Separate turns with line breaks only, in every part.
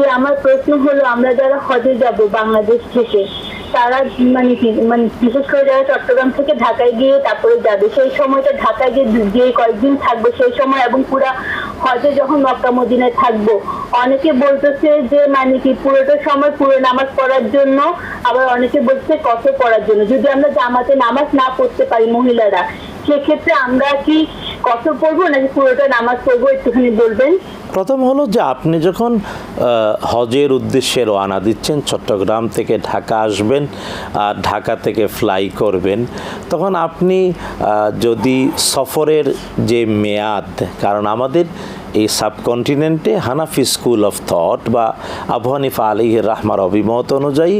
যে আমার প্রশ্ন হলো, আমরা যারা হজে যাব বাংলাদেশ থেকে, তারা মানে মানে বিশেষ করে যারা চট্টগ্রাম থেকে ঢাকায় গিয়ে তারপরে যাবে, সেই সময়টা ঢাকায় গিয়ে যে কয়েকদিন থাকব সেই সময় এবং পুরা হজে যখন মক্কা মদিনায় থাকব, অনেকে বলতেছে যে মানে কি, পুরোটা সময় পুরো নামাজ পড়ার জন্য, আবার অনেকে বলছে কত পড়ার জন্য। যদি আমরা জামাতে নামাজ না পড়তে পারি মহিলারা, সেক্ষেত্রে আমরা কি কত পড়ব নাকি পুরোটা নামাজ পড়ব একটুখানি বলবেন?
প্রথম হলো যে আপনি যখন হজের উদ্দেশ্যে রওনা দিচ্ছেন, চট্টগ্রাম থেকে ঢাকা আসবেন, আর ঢাকা থেকে ফ্লাই করবেন, তখন আপনি যদি সফরের যে মেয়াদ, কারণ আমাদের এই সাবকন্টিনেন্টে হানাফি স্কুল অফ থট বা আবু হানিফা আলিহির রাহমার অভিমত অনুযায়ী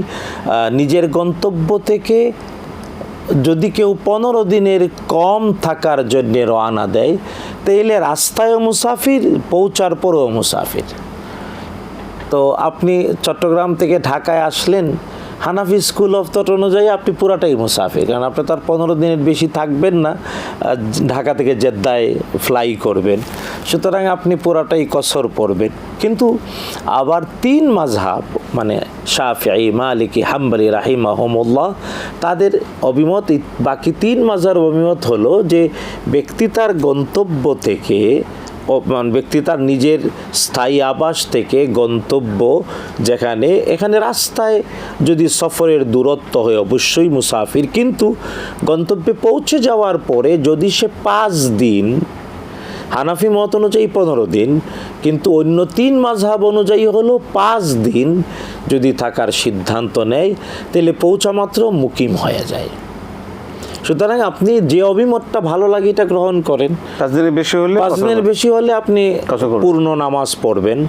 নিজের গন্তব্য থেকে যদি কেউ পনেরো দিনের কম থাকার জন্যে রওনা দেয় তাহলে রাস্তায়ও মুসাফির পৌঁছার পরেও মুসাফির। তো আপনি চট্টগ্রাম থেকে ঢাকায় আসলেন হানাফি স্কুল অফ থট অনুযায়ী আপনি পুরাটাই মুসাফির। কারণ আপনি তার পনেরো দিনের বেশি থাকবেন না ঢাকা থেকে জেদ্দায় ফ্লাই করবেন। সুতরাং আপনি পুরাটাই কসর পড়বেন। কিন্তু আবার তিন মাঝহাব মানে শাফি মালিকি, হাম্বলি রাহিমাহমুল্লাহ, তাদের অভিমত, বাকি তিন মাঝার অভিমত হলো যে ব্যক্তি তার গন্তব্য থেকে ব্যক্তি তার নিজের স্থায়ী আবাস থেকে গন্তব্য যেখানে, এখানে রাস্তায় যদি সফরের দূরত্ব হয় অবশ্যই মুসাফির, কিন্তু গন্তব্যে পৌঁছে যাওয়ার পরে যদি সে পাঁচ দিন, হানাফি মত অনুযায়ী পনেরো দিন, কিন্তু অন্য তিন মাঝহাব অনুযায়ী হলো পাঁচ দিন যদি থাকার সিদ্ধান্ত নেয়, তাহলে পৌঁছা মাত্র মুকিম হয়ে যায়। সুতরাং আপনি যে অভিমতটা ভালো লাগে এটা গ্রহণ করেন।
পাঁচ দিনের বেশি হলে
পাঁচ দিনের বেশি হলে আপনি পূর্ণ নামাজ পড়বেন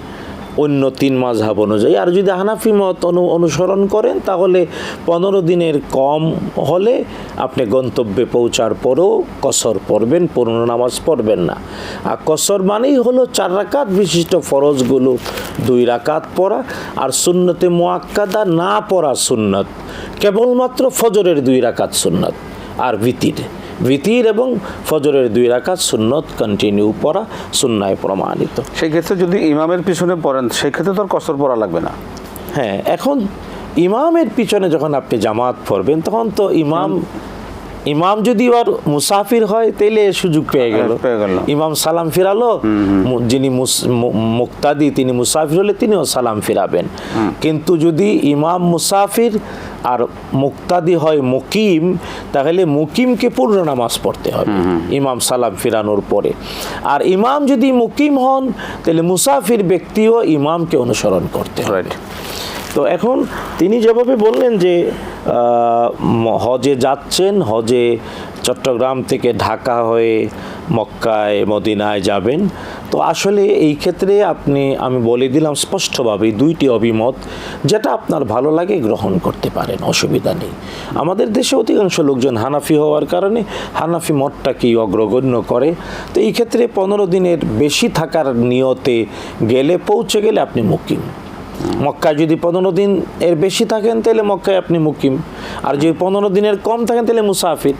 অন্য তিন মাস মাঝহাব অনুযায়ী। আর যদি হানাফি মত অনু- অনুসরণ করেন তাহলে পনেরো দিনের কম হলে আপনি গন্তব্যে পৌঁছার পরেও কসর পড়বেন পূর্ণ নামাজ পড়বেন না। আর কসর মানেই হলো চার রাকাত বিশিষ্ট ফরজগুলো দুই রাকাত পড়া আর সুন্নতে মোয়াক্কাদা না পড়া সুন্নত কেবলমাত্র ফজরের দুই রাকাত সুন্নত। আর ভিতির। ভিতির এবং ফজরের দুই রাকাত সুন্নত কন্টিনিউ পড়া সুন্নায় প্রমাণিত।
সেক্ষেত্রে যদি ইমামের পিছনে পড়েন সেক্ষেত্রে তো আর কসর পড়া লাগবে না।
হ্যাঁ এখন ইমামের পিছনে যখন আপনি জামাত পড়বেন তখন তো ইমাম ইমাম যদি আর মুসাফির হয় তাইলে সুযোগ পেয়ে গেল।
হ্যাঁ।
ইমাম সালাম ফিরালো যিনি মুক্তাদি তিনি মুসাফির হলে তিনিও সালাম ফিরাবেন। কিন্তু যদি ইমাম মুসাফির আর মুক্তাদি হয় মুকিম তাহলে মুকিমকে পূর্ণ নামাজ পড়তে হবে। ইমাম সালাম ফিরানোর পরে। আর ইমাম যদি মুকিম হন তাহলে মুসাফির ব্যক্তিও ইমামকে অনুসরণ করতে হবে। তো এখন তিনি যেভাবে বললেন যে হজে যাচ্ছেন হজে চট্টগ্রাম থেকে ঢাকা হয়ে মক্কায়, মদিনায় যাবেন। তো আসলে এই ক্ষেত্রে আপনি, আমি বলে দিলাম স্পষ্টভাবে দুইটি অভিমত যেটা আপনার ভালো লাগে গ্রহণ করতে পারেন, অসুবিধা নেই। আমাদের দেশে অধিকাংশ লোকজন হানাফি হওয়ার কারণে হানাফি মতটাকেই অগ্রগণ্য করে। তো এই ক্ষেত্রে পনেরো দিনের বেশি থাকার নিয়তে গেলে, পৌঁছে গেলে আপনি মুকিম। মক্কায় যদি পনেরো দিন এর বেশি থাকেন, তাহলে মক্কায় আপনি মুকিম। আর যদি পনেরো দিনের কম থাকেন, তাহলে মুসাফির।